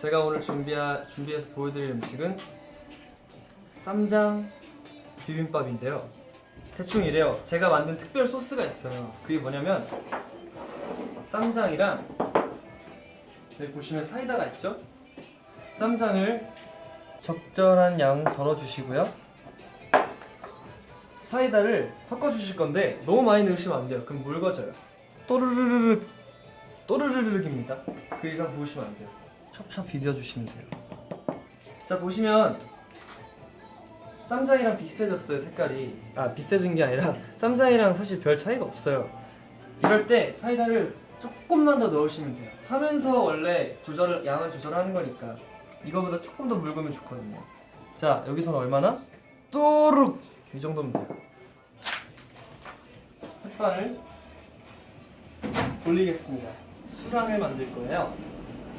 제가 오늘 준비하, 준비해서 보여드릴 음식은 쌈장 비빔밥인데요. 대충 이래요. 제가 만든 특별 소스가 있어요. 그게 뭐냐면 쌈장이랑 여기 보시면 사이다가 있죠? 쌈장을 적절한 양 덜어주시고요. 사이다를 섞어주실 건데 너무 많이 넣으시면 안 돼요. 그럼 묽어져요. 또르르르륵 또르르르륵입니다. 그 이상 부으시면 안 돼요. 찹찹 비벼주시면 돼요. 자 보시면 쌈장이랑 비슷해졌어요 색깔이. 아 비슷해진 게 아니라 쌈장이랑 사실 별 차이가 없어요. 이럴 때 사이다를 조금만 더 넣으시면 돼요. 하면서 원래 조절을 양을 조절하는 거니까 이거보다 조금 더 묽으면 좋거든요. 자 여기서는 얼마나? 또르륵 이 정도면 돼요. 햇반을 돌리겠습니다. 수란을 만들 거예요.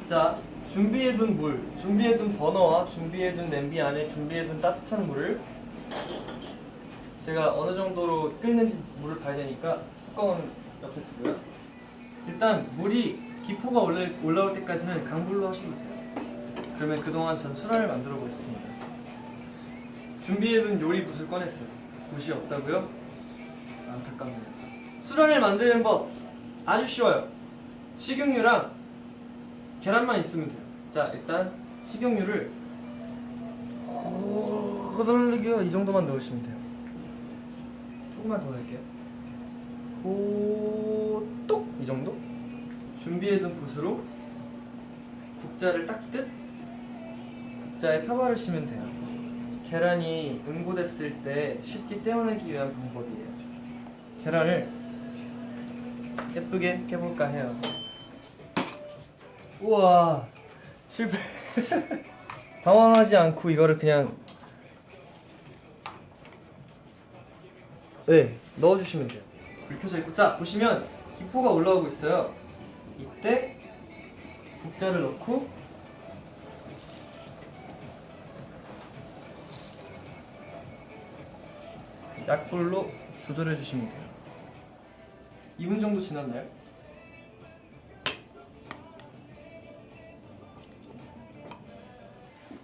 자, 준비해둔 물, 준비해둔 버너와 준비해둔 냄비 안에 준비해둔 따뜻한 물을 제가 어느 정도로 끓는지 물을 봐야 되니까 뚜껑은 옆에 두고요. 일단 물이 기포가 올라, 올라올 때까지는 강불로 하셔보세요. 그러면 그동안 전 수란을 만들어 보겠습니다. 준비해둔 요리 붓을 꺼냈어요. 붓이 없다고요? 안타깝네요. 수란을 만드는 법 아주 쉬워요. 식용유랑 계란만 있으면 돼요. 자, 일단 식용유를 호들르기가 이 정도만 넣으시면 돼요. 조금만 더 넣을게요. 호똑 이 정도? 준비해둔 붓으로 국자를 닦듯 국자에 펴바르시면 돼요. 계란이 응고됐을 때 쉽게 떼어내기 위한 방법이에요. 계란을 예쁘게 깨볼까 해요. 우와 실패. 당황하지 않고 이거를 그냥 네 넣어주시면 돼요. 불 켜져 있고 자 보시면 기포가 올라오고 있어요. 이때 국자를 넣고 약불로 조절해 주시면 돼요. 2분 정도 지났나요?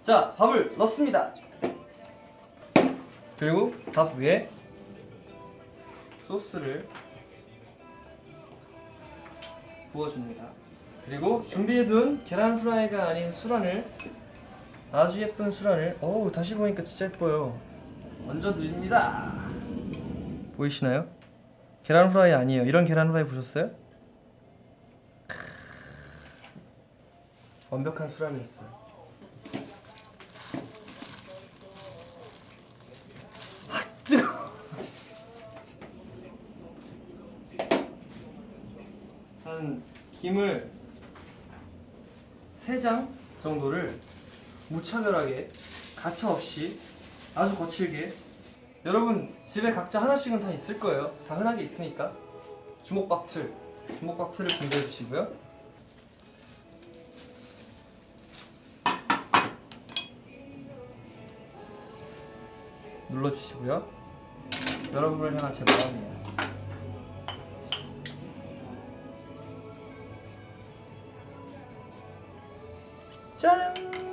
자, 밥을 넣습니다. 그리고 밥 위에 소스를 부어줍니다. 그리고 준비해둔 계란 후라이가 아닌 수란을 아주 예쁜 수란을 어우 다시 보니까 진짜 예뻐요. 얹어드립니다. 보이시나요? 계란 후라이 아니에요. 이런 계란 후라이 보셨어요? 크으. 완벽한 수란이었어요. 한 김을 세장 정도를 무차별하게 가차 없이 아주 거칠게 여러분 집에 각자 하나씩은 다 있을 거예요. 다 흔하게 있으니까 주먹밥 틀, 주먹밥 틀을 준비해 주시고요. 눌러주시고요. 여러분을 향한 제 마음이에요. じゃん。